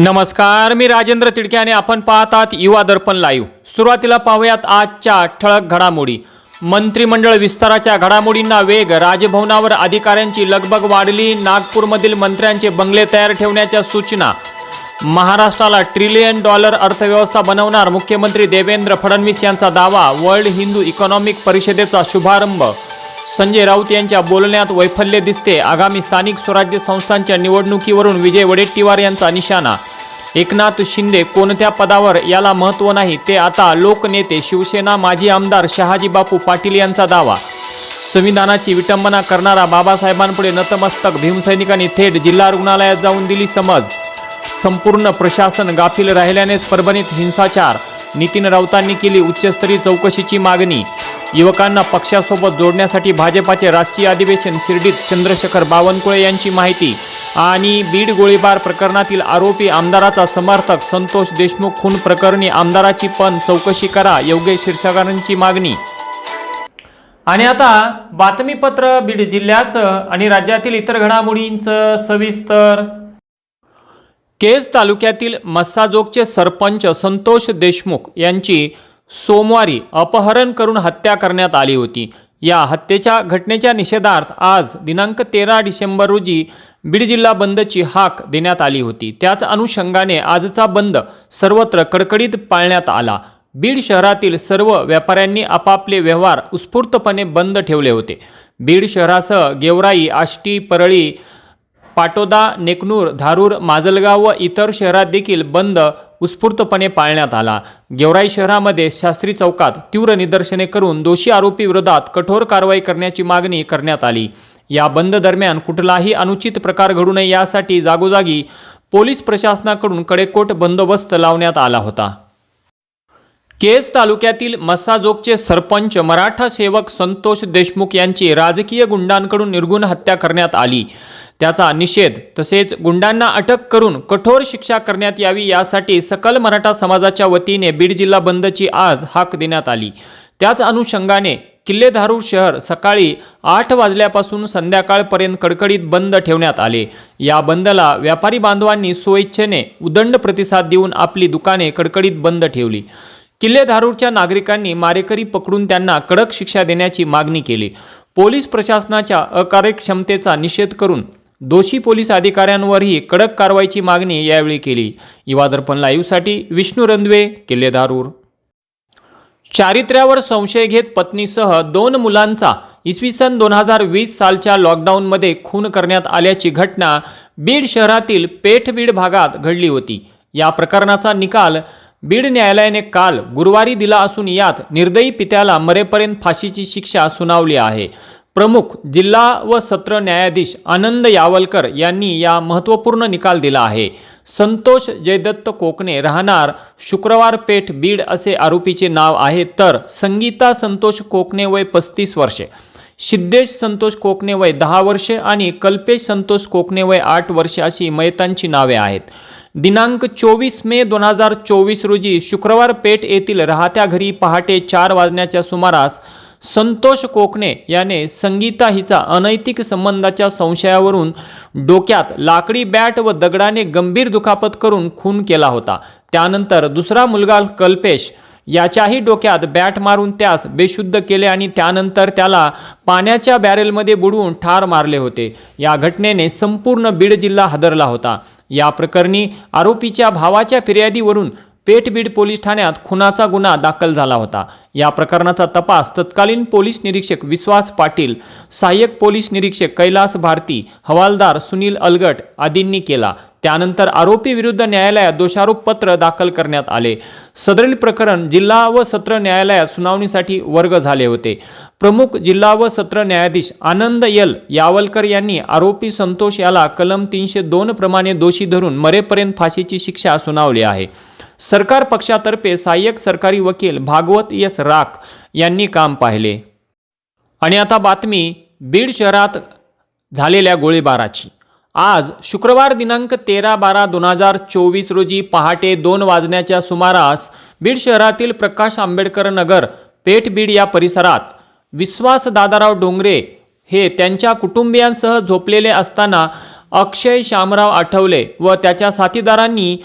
नमस्कार मी राजेंद्र तिडके आणि आपण पाहतात युवा दर्पण लाईव्ह सुरुवातीला पाहूयात आजच्या ठळक घडामोडी. मंत्रिमंडळ विस्ताराच्या घडामोडींना वेग राजभवनावर अधिकाऱ्यांची लगबग वाढली नागपूरमधील मंत्र्यांचे बंगले तयार ठेवण्याच्या सूचना. महाराष्ट्राला ट्रिलियन डॉलर अर्थव्यवस्था बनवणार मुख्यमंत्री देवेंद्र फडणवीस यांचा दावा वर्ल्ड हिंदू इकॉनॉमिक परिषदेचा शुभारंभ. संजय राऊत यांच्या बोलण्यात वैफल्य दिसते आगामी स्थानिक स्वराज्य संस्थांच्या निवडणुकीवरून विजय वडेट्टीवार यांचा निशाणा. एकनाथ शिंदे कोणत्या पदावर याला महत्त्व नाही ते आता लोकनेते शिवसेना माजी आमदार शहाजी बापू पाटील यांचा दावा. संविधानाची विटंबना करणारा बाबासाहेबांपुढे नतमस्तक भीमसैनिकांनी थेट जिल्हा रुग्णालयात जाऊन दिली समज. संपूर्ण प्रशासन गाफील राहिल्यानेच परभणीत हिंसाचार. नितीन राऊतांनी केली उच्चस्तरीय चौकशीची मागणी. युवकांना पक्षासोबत जोडण्यासाठी भाजपाचे राष्ट्रीय अधिवेशन शिर्डीत चंद्रशेखर बावनकुळे यांची माहिती. आणि बीड गोळीबार प्रकरणातील आरोपी आमदाराचा समर्थक संतोष देशमुख खून प्रकरणी आमदाराची पण चौकशी करा योगेश क्षीरसागरांची मागणी. आणि आता बातमीपत्र बीड जिल्ह्याचं आणि राज्यातील इतर घडामोडींचं सविस्तर. केज तालुक्यातील मस्साजोगचे सरपंच संतोष देशमुख यांची सोमवारी अपहरण करून हत्या करण्यात आली होती. या हत्येच्या घटनेच्या निषेधार्थ आज दिनांक तेरा डिसेंबर रोजी बीड जिल्हा बंदची हाक देण्यात आली होती. त्याच अनुषंगाने आजचा बंद सर्वत्र कडकडीत पाळण्यात आला. बीड शहरातील सर्व व्यापाऱ्यांनी आपापले व्यवहार उत्स्फूर्तपणे बंद ठेवले होते. बीड शहरासह गेवराई आष्टी परळी पाटोदा नेकनूर धारूर माजलगाव व इतर शहरात देखील बंद उत्स्फूर्तपणे पाळण्यात आला. गेवराई शहरामध्ये शास्त्री चौकात तीव्र निदर्शने करून दोषी आरोपी विरोधात कठोर कारवाई करण्याची मागणी करण्यात आली. या बंद दरम्यान कुठलाही अनुचित प्रकार घडू नये यासाठी जागोजागी पोलीस प्रशासनाकडून कडेकोट बंदोबस्त लावण्यात आला होता. केज तालुक्यातील मस्साजोगचे सरपंच मराठा सेवक संतोष देशमुख यांची राजकीय गुंडांकडून निर्गुण हत्या करण्यात आली. त्याचा निषेध तसेच गुंडांना अटक करून कठोर शिक्षा करण्यात यावी यासाठी सकल मराठा समाजाच्या वतीने बीड जिल्हा बंदची आज हाक देण्यात आली. त्याच अनुषंगाने किल्लेधारूर शहर सकाळी आठ वाजल्यापासून संध्याकाळपर्यंत कडकडीत बंद ठेवण्यात आले. या बंदला व्यापारी बांधवांनी स्वइच्छेने उदंड प्रतिसाद देऊन आपली दुकाने कडकडीत बंद ठेवली. किल्लेधारूरच्या नागरिकांनी मारेकरी पकडून त्यांना कडक शिक्षा देण्याची मागणी केली. पोलीस प्रशासनाच्या अकार्यक्षमतेचा निषेध करून दोषी पोलीस अधिकाऱ्यांवरही कडक कारवाईची मागणी यावेळी केली. इवादर्पण लाईव्हसाठी विष्णू रंधवे किल्लेदारूर चारित्र्यावर संशय घेत पत्नीसह दोन मुलांचा इसवी सन दोन हजार वीस सालच्या लॉकडाऊनमध्ये खून करण्यात आल्याची घटना बीड शहरातील पेठबीड भागात घडली होती. या प्रकरणाचा निकाल बीड न्यायालयाने काल गुरुवारी दिला असून यात निर्दयी पित्याला मरेपर्यंत फाशीची शिक्षा सुनावली आहे. प्रमुख जिल्हा व सत्र न्यायाधीश आनंद यावलकर यांनी या महत्त्वपूर्ण निकाल दिला आहे. संतोष जयदत्त कोकणे राहणार शुक्रवार पेठ बीड असे आरोपीचे नाव आहे तर संगीता संतोष कोकणे वय पस्तीस वर्षे सिद्धेश संतोष कोकणे वय दहा वर्षे आणि कल्पेश संतोष कोकणे वय आठ वर्षे अशी मयतांची नावे आहेत. दिनांक चोवीस मे दोन हजार चोवीस रोजी शुक्रवार पेठ येथील राहत्या घरी पहाटे चार वाजण्याच्या सुमारास संतोष कोकणे याने संगीता हिचा अनैतिक संबंधाच्या संशयावरून डोक्यात लाकडी बॅट व दगडाने गंभीर दुखापत करून खून केला होता. त्यानंतर दुसरा मुलगा कल्पेश याच्याही डोक्यात बॅट मारून त्यास बेशुद्ध केले आणि त्यानंतर त्याला पाण्याच्या बॅरेलमध्ये बुडवून ठार मारले होते. या घटनेने संपूर्ण बीड जिल्हा हादरला होता. या प्रकरणी आरोपीच्या भावाच्या फिर्यादीवरून पेठबीड पोलीस ठाण्यात खुनाचा गुन्हा दाखल झाला होता. या प्रकरणाचा तपास तत्कालीन पोलीस निरीक्षक विश्वास पाटील सहाय्यक पोलीस निरीक्षक कैलास भारती हवालदार सुनील अलगट आदींनी केला. त्यानंतर आरोपी विरुद्ध न्यायालयात दोषारोप पत्र दाखल करण्यात आले. सदरील प्रकरण जिल्हा व सत्र न्यायालयात सुनावणीसाठी वर्ग झाले होते. प्रमुख जिल्हा व सत्र न्यायाधीश आनंद यल यावलकर यांनी आरोपी संतोष याला कलम तीनशे दोन प्रमाणे दोषी धरून मरेपर्यंत फाशीची शिक्षा सुनावली आहे. सरकार पक्षातर्फे सहाय्यक सरकारी वकील भागवत यस राख यांनी काम पाहिले. आणि आता बातमी बीड शहरात झालेल्या गोळीबाराची. आज शुक्रवार दिनांक तेरा बारा दोन हजार चोवीस रोजी पहाटे दोन वाजण्याच्या सुमारास बीड शहरातील प्रकाश आंबेडकर नगर पेठ बीड या परिसरात विश्वास दादाराव डोंगरे हे त्यांच्या कुटुंबियांसह झोपलेले असताना अक्षय शामराव आठवले व त्याच्या साथीदारांनी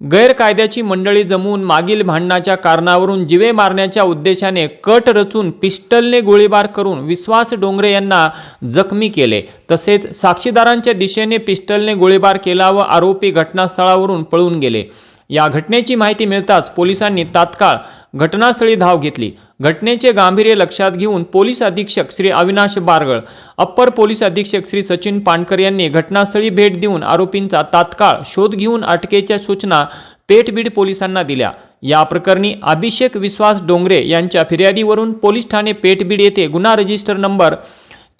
गैरकायद्याची मंडळी जमवून मागील भांडणाच्या कारणावरून जिवे मारण्याच्या उद्देशाने कट रचून पिस्टलने गोळीबार करून विश्वास डोंगरे यांना जखमी केले. तसेच साक्षीदारांच्या दिशेने पिस्टलने गोळीबार केला व आरोपी घटनास्थळावरून पळून गेले. या घटनेची माहिती मिळताच पोलिसांनी तात्काळ घटनास्थळी धाव घेतली. घटनेचे गांभीर्य लक्षात घेऊन पोलीस अधीक्षक श्री अविनाश बारगळ अप्पर पोलीस अधीक्षक श्री सचिन पाणकर यांनी घटनास्थळी भेट देऊन आरोपींचा तात्काळ शोध घेऊन अटकेच्या सूचना पेठबीड पोलिसांना दिल्या. या प्रकरणी अभिषेक विश्वास डोंगरे यांच्या फिर्यादीवरून पोलीस ठाणे पेठबीड येथे गुन्हा रजिस्टर नंबर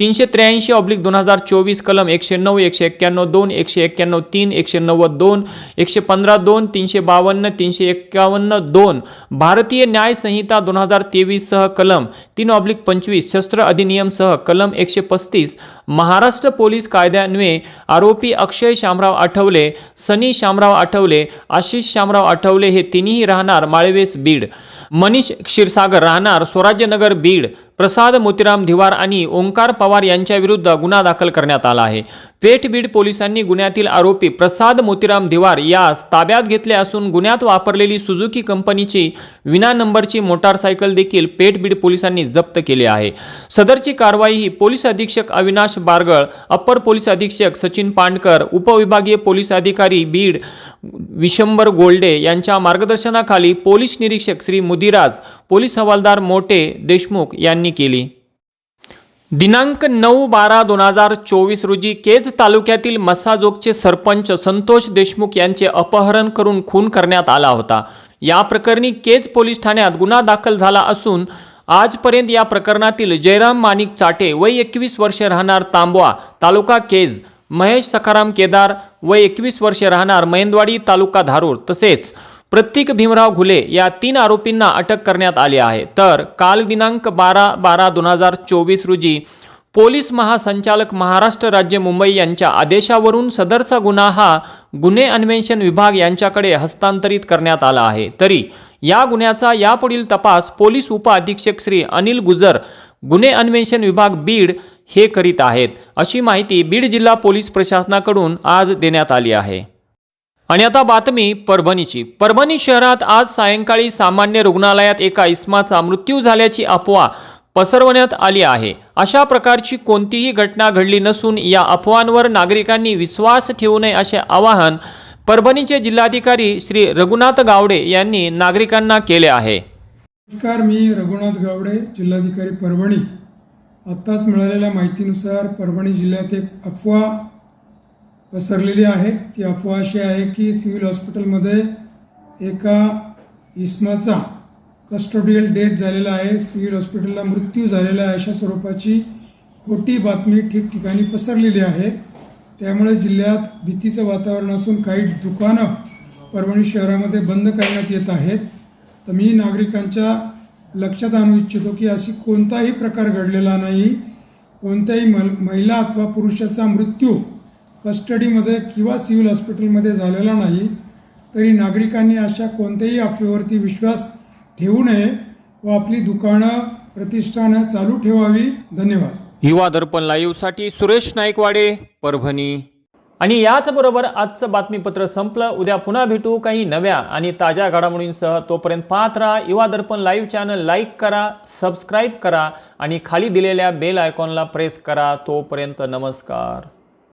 तीनशे त्र्याऐंशी ऑब्लिक दोन हजार चोवीस कलम एकशे नऊ एकशे एक्क्याण्णव दोन एकशे एक्क्याण्णव तीन एकशे नव्वद दोन एकशे पंधरा दोन तीनशे बावन्न तीनशे एक्कावन्न दोन. भारतीय न्याय संहिता दोन हजार तेवीससह कलम तीन ऑब्लिक पंचवीस शस्त्र अधिनियमसह कलम एकशे पस्तीस. महाराष्ट्र पोलीस कायद्यान्वये आरोपी अक्षय शामराव आठवले सनी शामराव आठवले आशिष शामराव आठवले हे तिन्ही राहणार माळवेस बीड. मनीष क्षीरसागर राहणार स्वराज्यनगर बीड. प्रसाद मोतीराम धिवार आणि ओंकार पवार यांच्याविरुद्ध गुन्हा दाखल करण्यात आला आहे. पेठ बीड पोलिसांनी गुन्ह्यातील आरोपी प्रसाद मोतीराम दिवार यास ताब्यात घेतले असून गुन्ह्यात वापरलेली सुझुकी कंपनीची विना नंबरची मोटारसायकल देखील पेठ बीड पोलिसांनी जप्त केली आहे. सदरची कारवाई ही पोलीस अधीक्षक अविनाश बारगळ अप्पर पोलीस अधीक्षक सचिन पांडकर उपविभागीय पोलीस अधिकारी बीड विशंबर गोल्डे यांच्या मार्गदर्शनाखाली पोलीस निरीक्षक श्री मुदिराज पोलीस हवालदार मोटे देशमुख यांनी केली. दिनांक नऊ बारा दोन हजार चोवीस रोजी केज तालुक्यातील मसाजोगचे सरपंच संतोष देशमुख यांचे अपहरण करून खून करण्यात आला होता. या प्रकरणी केज पोलीस ठाण्यात गुन्हा दाखल झाला असून आजपर्यंत या प्रकरणातील जयराम माणिक चाटे वय एकवीस वर्षे राहणार तांबवा तालुका केज महेश सखाराम केदार वय एकवीस वर्षे राहणार महेंदवाडी तालुका धारूर तसेच प्रतीक भीमराव घुले या तीन आरोपींना अटक करण्यात आली आहे. तर काल दिनांक बारा बारा दोन हजार चोवीस रोजी पोलीस महासंचालक महाराष्ट्र राज्य मुंबई यांच्या आदेशावरून सदरचा गुन्हा हा गुन्हे अन्वेषण विभाग यांच्याकडे हस्तांतरित करण्यात आला आहे. तरी या गुन्ह्याचा यापुढील तपास पोलीस उपअधीक्षक श्री अनिल गुजर गुन्हे अन्वेषण विभाग बीड हे करीत आहेत. अशी माहिती बीड जिल्हा पोलीस प्रशासनाकडून आज देण्यात आली आहे. आणि आता बातमी परभणीची. परभणी शहरात आज सायंकाळी सामान्य रुग्णालयात एका इस्माचा मृत्यू झाल्याची अफवा पसरवण्यात आली आहे. अशा प्रकारची कोणतीही घटना घडली नसून या अफवांवर नागरिकांनी विश्वास ठेवू नये असे आवाहन परभणीचे जिल्हाधिकारी श्री रघुनाथ गावडे यांनी नागरिकांना केले आहे. नमस्कार मी रघुनाथ गावडे जिल्हाधिकारी परभणी. आत्ताच मिळालेल्या माहितीनुसार परभणी जिल्ह्यात एक अफवा पसरलेली आहे. ती अफवा अशी आहे की सिव्हिल हॉस्पिटलमध्ये एका इसमाचा कस्टोडियल डेथ झालेला आहे. सिव्हिल हॉस्पिटलला मृत्यू झालेला आहे अशा स्वरूपाची खोटी बातमी ठिकठिकाणी पसरलेली आहे. त्यामुळे जिल्ह्यात भीतीचं वातावरण असून काही दुकानं परभणी शहरामध्ये बंद करण्यात येत आहेत. तर मी नागरिकांच्या लक्षात आणू इच्छितो की अशी कोणताही प्रकार घडलेला नाही. कोणत्याही मल महिला अथवा पुरुषाचा मृत्यू कस्टडीमध्ये किंवा सिव्हिल हॉस्पिटलमध्ये झालेला नाही तरी नागरिकांनी अशा कोणत्याही अफवेवरती विश्वास ठेवू नये व आपली दुकानं प्रतिष्ठानं चालू ठेवावी. धन्यवाद. युवा दर्पण लाईव्हसाठी सुरेश नाईकवाडे परभणी. आणि याचबरोबर आजचं बातमीपत्र संपलं. उद्या पुन्हा भेटू काही नव्या आणि ताज्या घडामोडींसह. तोपर्यंत पाहत राहा Yuva Darpan live channel like करा सबस्क्राईब करा आणि खाली दिलेल्या बेल आयकॉनला प्रेस करा. तोपर्यंत नमस्कार.